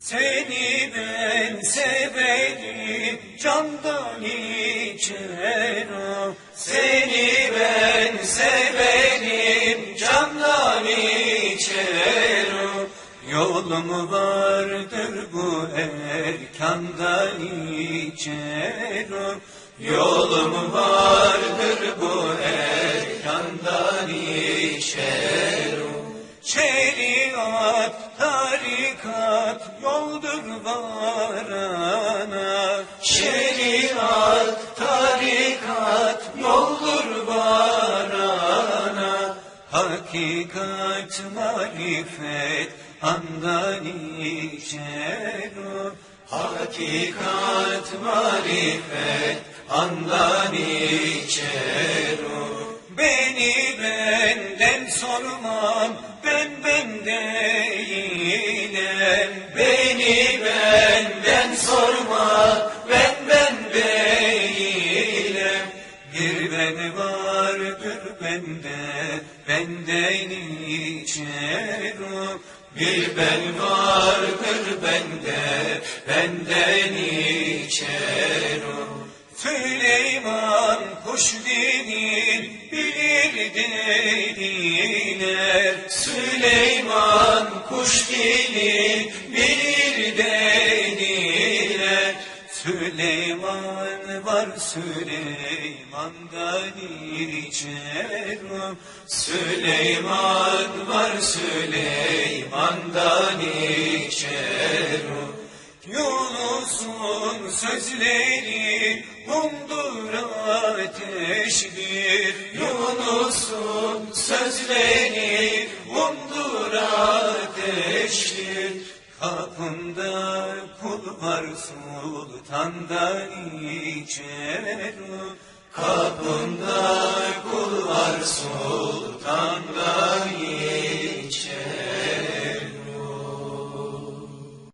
Seni ben severim candan içerim. Seni ben severim candan içerim. Yolum vardır bu erkandan içerim. Yolum vardır bu erkandan içerim. Şeriat, tarikat yoldur varana Şeriat, tarikat yoldur varana. Hakikat, marifet andan içerim Hakikat, marifet andan içerim Beni benden sormam vardır bende benden içerim Bir ben vardır bende benden içerim Süleyman kuş dilin bilir dediler Süleyman kuş dilin bilir dediler Süleyman var Süleyman'dan içerim Süleyman var Süleyman'dan içerim Yunus'un sözleri mumdur ateştir. Yunus'un sözleri mumdur ateştir Kapında kul var sultandan içerim Kapında